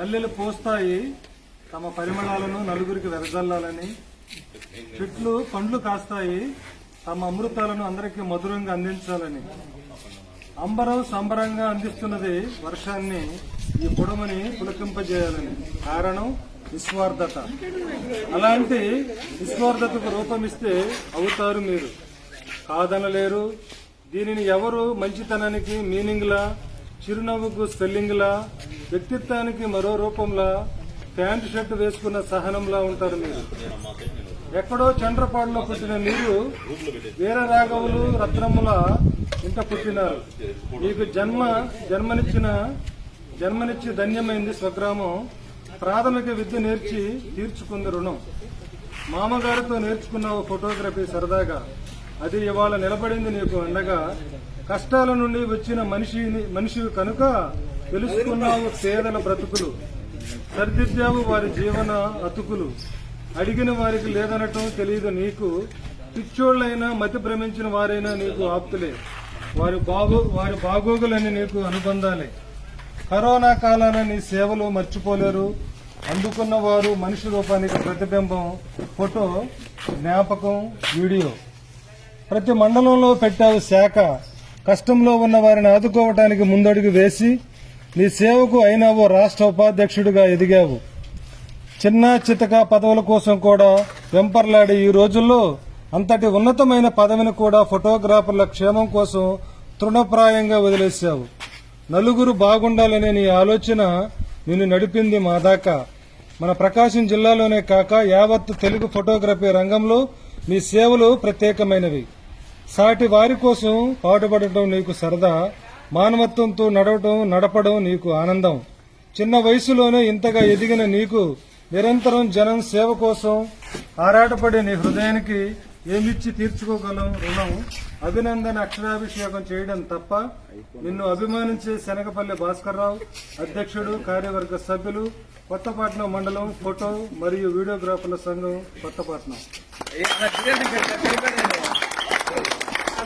మల్లెలు పూస్తాయి. తమ పరిమళాలను నలుగురికి వెదజల్లాలని. చెట్లు పండ్లు కాస్తాయి. తమ అమృతాలను అందరికీ మధురంగా అందించాలని. అంబరం సంబరంగా అందిస్తున్నది వర్షాన్ని ఈ పొడమని పులకింపజేయాలని. కారణం నిస్వార్థత. అలాంటి నిస్వార్థతకు రూపమిస్తే అవుతారు మీరు. కాదనలేరు. దీనిని ఎవరు మంచితనానికి మీనింగ్లా చిరునవ్వుకు స్పెల్లింగ్లా వ్యక్తిత్వానికి మరో రూపంలా ప్యాంటు షర్ట్ వేసుకున్న సహనంలా ఉంటారు మీరు. ఎక్కడో చంద్రపాడులో పుట్టిన మీరు వీర రాఘవులు రత్నముల ఇంత పుట్టినారు. మీకు జన్మ జన్మనిచ్చిన జన్మనిచ్చి ధన్యమైంది స్వగ్రామం. ప్రాథమిక విద్య నేర్చి తీర్చుకుంది రుణం. మామగారితో నేర్చుకున్న ఓ ఫోటోగ్రఫీ సరదాగా. అది ఇవాళ నిలబడింది నీకు అండగా. కష్టాల నుండి వచ్చిన మనిషిని మనిషి కనుక తెలుసుకున్నావు పేదల బ్రతుకులు సరిదిద్దావు వారి జీవన అతుకులు అడిగిన వారికి లేదనటం తెలియదు నీకు పిచ్చోళ్ళైనా మతి భ్రమించిన వారైనా నీకు ఆప్తులే. వారి బాగో వారి బాగోగులని నీకు అనుబంధాలే. కరోనా కాలాన నీ సేవలు మర్చిపోలేరు. అందుకున్న వారు మనిషి రూపానికి ప్రతిబింబం. ఫోటో జ్ఞాపకం వీడియో. ప్రతి మండలంలో పెట్టావు శాఖ. కష్టంలో ఉన్న వారిని ఆదుకోవటానికి ముందడుగు వేసి నీ సేవకు అయినావు రాష్ట్ర ఉపాధ్యక్షుడిగా ఎదిగావు. చిన్న చితక పదవుల కోసం కూడా వెంపర్లాడే ఈ రోజుల్లో అంతటి ఉన్నతమైన పదవిని కూడా ఫోటోగ్రాఫర్ల క్షేమం కోసం తృణప్రాయంగా వదిలేశావు. నలుగురు బాగుండాలనే నీ ఆలోచన నిన్ను నడిపింది మా దాకా. మన ప్రకాశం జిల్లాలోనే కాక యావత్ తెలుగు ఫోటోగ్రఫీ రంగంలో నీ సేవలు ప్రత్యేకమైనవి. సాటి వారి కోసం పాటుపడటం నీకు సరదా మానవత్వంతో నడవటం నడపడం నీకు ఆనందం చిన్న వయసులోనే ఇంతగా ఎదిగిన నీకు నిరంతరం జనం సేవ కోసం ఆరాటపడే నీ హృదయానికి ఏమిచ్చి తీర్చుకోగలం రుణం అభినందన అక్షరాభిషేకం చేయడం తప్ప నిన్ను అభిమానించే శనగపల్లి భాస్కర్రావు అధ్యక్షుడు కార్యవర్గ సభ్యులు కొత్తపట్నం మండలం ఫోటో మరియు వీడియోగ్రాఫర్ల సంఘం కొత్తపట్నం